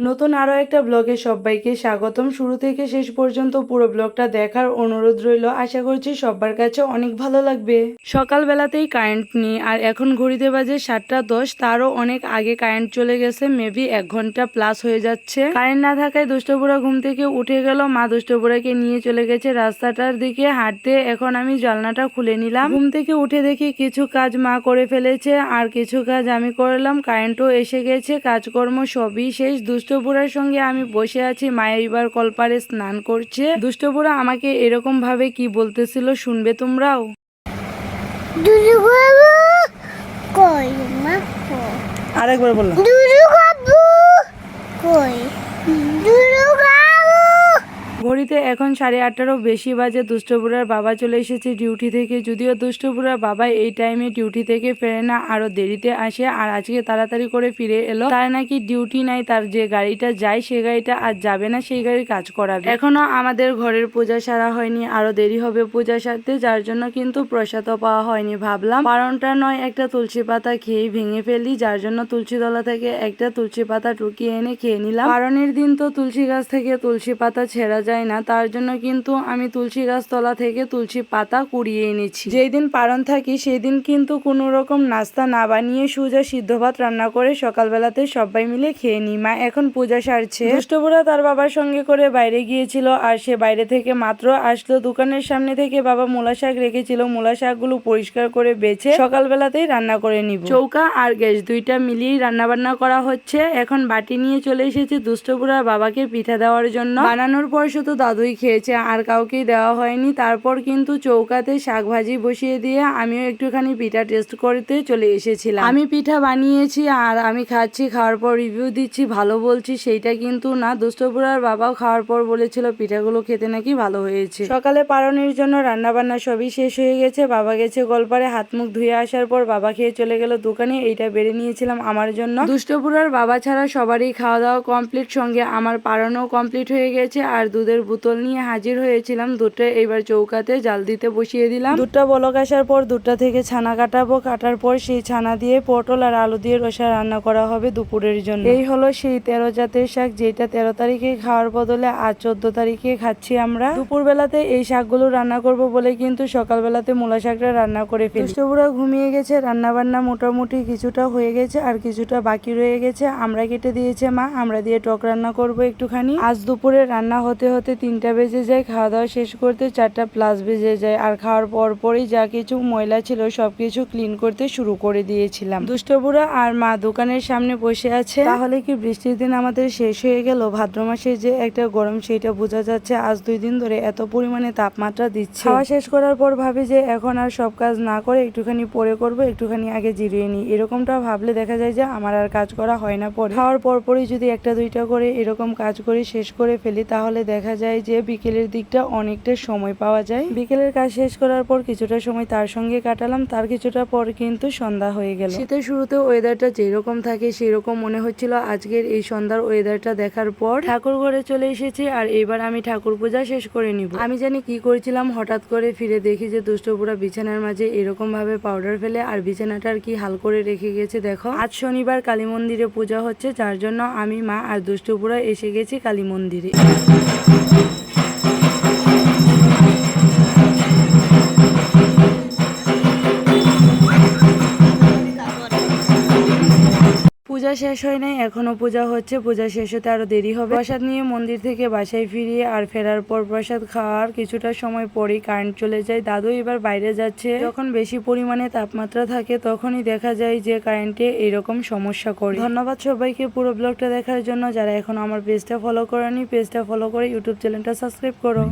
নতুন আরও একটা ব্লগে সবাইকে স্বাগতম। শুরু থেকে শেষ পর্যন্ত পুরো ব্লগটা দেখার অনুরোধ রইল। আশা করছি সবার কাছে অনেক ভালো লাগবে। সকালবেলাতেই কারেন্ট নেই, আর এখন ঘড়িতে বাজে সাতটা দশ। তারও অনেক আগে কারেন্ট চলে গেছে, মেবি এক ঘণ্টা প্লাস হয়ে যাচ্ছে। কারেন্ট না থাকায় দুষ্টপুরা ঘুম থেকে উঠে গেল। মা দুষ্টপুরাকে নিয়ে চলে গেছে রাস্তাটার দিকে হাঁটতে। এখন আমি জানলাটা খুলে নিলাম। ঘুম থেকে উঠে দেখি কিছু কাজ মা করে ফেলেছে। আর কিছু কাজ আমি করলাম। কারেন্টও এসে গেছে। কাজকর্ম সবই শেষ। দুষ্টপুরার সঙ্গে আমি বসে আছি মায়ের এবার কলপারে স্নান করছে। দুষ্ট বুড়া আমাকে এরকম ভাবে কি বলতেছিল শুনবে তোমরাও? দুদু বাবু কই মা? কই আরেকবার বললাম। কই দুদু বাবু ঘড়িতে এখন সাড়ে আটটারও বেশি বাজে, দুষ্টপুরার বাবা চলে এসেছে ডিউটি থেকে। যদিও দুষ্টপুরার বাবা এই টাইমে ডিউটি থেকে ফেরে না আরও দেরিতে আসে আর আজকে তাড়াতাড়ি করে ফিরে এলো। তার নাকি ডিউটি নাই, তার যে গাড়িটা যায় সে গাড়িটা আর যাবে না, সেই গাড়ির কাজ করাবে। এখনও আমাদের ঘরের পূজা সারা হয়নি আরও দেরি হবে পূজা সারতে, যার জন্য কিন্তু প্রসাদও পাওয়া হয়নি ভাবলাম। বারণটা নয়, একটা তুলসী পাতা খেয়ে ভেঙে ফেলি যার জন্য তুলসী তলা থেকে একটা তুলসী পাতা টুকিয়ে এনে খেয়ে নিলাম। বারণের দিন তো তুলসী গাছ থেকে তুলসী পাতা ছেঁড়া যায় না তার জন্য কিন্তু আমি তুলসী গাছ তলা থেকে তুলসী পাতা কুড়িয়ে এনেছি। যেই দিন পারণ থাকি সেই দিন কিন্তু কোনো রকম নাস্তা না বানিয়ে সুজা সিদ্ধ ভাত রান্না করে সকালবেলাতে সবাই মিলে খেয়ে নিই। মা এখন পূজা সারছে। দুষ্টপুরা তার বাবার সঙ্গে করে বাইরে গিয়েছিল আর সে বাইরে থেকে মাত্র আসলো। দোকানের সামনে থেকে বাবা মূলা শাক রেখেছিল। মূলা শাকগুলো পরিষ্কার করে বেছে সকালবেলাতেই রান্না করে নিব। চৌকা আর গ্যাস দুইটা মিলিয়েই রান্না বান্না করা হচ্ছে। এখন বাটি নিয়ে চলে এসেছে দুষ্টপুরা বাবাকে পিঠা দেওয়ার জন্য। বানানোর পর শুধু দাদুই খেয়েছে, আর কাউকেই দেওয়া হয়নি। তারপর কিন্তু চৌকাতে শাক ভাজি বসিয়ে দিয়ে আমিও একটুখানি পিঠা টেস্ট করতে চলে এসেছিলাম। আমি পিঠা বানিয়েছি, আর আমি খাচ্ছি, খাওয়ার পর রিভিউ দিচ্ছি, ভালো বলছি, সেইটা কিন্তু না, দুষ্টপুরার বাবাও খাওয়ার পর বলেছিল পিঠাগুলো খেতে নাকি ভালো হয়েছে। সকালে পালনের জন্য রান্না বান্না সবই শেষ হয়ে গেছে, বাবা গেছে গলপারে, হাত মুখ ধুয়ে আসার পর বাবা খেয়ে চলে গেল দোকানে, এইটা বেড়ে নিয়েছিলাম আমার জন্য। দুষ্টপুরার বাবা ছাড়া সবারই খাওয়া দাওয়া কমপ্লিট সঙ্গে আমার পালনও কমপ্লিট হয়ে গেছে, আর দুধের বোতল নিয়ে হাজির হয়েছিলাম। দুধটা এবার চৌকাতে জাল দিতে বসিয়ে দিলাম। দুটা বলক আসার পর দুধটা থেকে ছানা কাটাবো। কাটার পর সেই ছানা দিয়ে পটল আর আলু দিয়ে রসা রান্না করা হবে দুপুরের জন্য। এই হলো সেই তেরো জাতের শাক যেটা তেরো তারিখে খাওয়ার বদলে আজ চোদ্দ তারিখে খাচ্ছি আমরা। দুপুর বেলাতে এই শাকগুলো রান্না করব বলে কিন্তু সকালবেলাতে মূলা শাকটা রান্না করে ফেলি। দুষ্টপুরা ঘুমিয়ে গেছে রান্না বান্না মোটামুটি কিছুটা হয়ে গেছে আর কিছুটা বাকি রয়ে গেছে। আমরা কেটে দিয়েছে মা আমরা দিয়ে টক রান্না করব একটুখানি। আজ দুপুরে রান্না হতে হতে তিনটা বেজে যায় খাওয়া দাওয়া শেষ করতে চারটা প্লাস বেজে যায়। আর খাওয়ার পর পরই যা কিছু ময়লা ছিল সব কিছু ক্লিন করতে শুরু করে দিয়েছিলাম। দুষ্টপুরা আর মা দোকানের সামনে বসে আছে। তাহলে কি বৃষ্টির দিন আমাদের শেষ হয়ে গেল? ভাদ্র মাসে যে একটা গরম সেইটা বোঝা যাচ্ছে আজ দুই দিন ধরে এত পরিমাণে তাপমাত্রা দিচ্ছে। খাওয়া শেষ করার পর ভাবি যে এখন আর সব কাজ না করে একটুখানি পরে করব, একটুখানি আগে জিরিয়ে নিই। এরকমটা ভাবলে দেখা যায় যে আমার আর কাজ করা হয় না পরে। খাওয়ার পরপরই যদি একটা দুইটা করে এরকম কাজ করে শেষ করে ফেলি, তাহলে দেখা যায় যে বিকেলের দিকটা অনেকটা সময় পাওয়া যায়। বিকেলের কাজ শেষ করার পর কিছুটা সময় তার সঙ্গে কাটালাম, তার কিছুটা পর কিন্তু সন্ধ্যা হয়ে গেল। শীতের শুরুতে ওয়েদারটা যেরকম থাকে সেরকম মনে হচ্ছিল। আজকের এই সন্ধ্যার ওয়েদারটা দেখার পর ঠাকুর ঘরে চলে এসেছি আর এবার আমি ঠাকুর পূজা শেষ করে নিব। আমি জানি কি করেছিলাম, হঠাৎ করে ফিরে দেখি যে দুষ্টপুরা বিছানার মাঝে এরকম ভাবে পাউডার ফেলে আর বিছানাটার কি হাল করে রেখে গেছে দেখো। আজ শনিবার কালী মন্দিরে পূজা হচ্ছে, যার জন্য আমি, মা আর দুষ্টপুরা এসে গেছি কালী মন্দিরে। Thank you. পূজা শেষ হয় নাই, এখনও পূজা হচ্ছে, পূজা শেষ হতে আরও দেরি হবে। প্রসাদ নিয়ে মন্দির থেকে বাসায় ফিরিয়ে আর ফেরার পর প্রসাদ খাওয়ার কিছুটা সময় পরেই কারেন্ট চলে যায়। দাদু এবার বাইরে যাচ্ছে। যখন বেশি পরিমাণে তাপমাত্রা থাকে, তখনই দেখা যায় যে কারেন্টে এরকম সমস্যা করে। ধন্যবাদ সবাইকে পুরো ব্লগটা দেখার জন্য। যারা এখন আমার পেজটা ফলো করেনি পেজটা ফলো করে ইউটিউব চ্যানেলটা সাবস্ক্রাইব করো।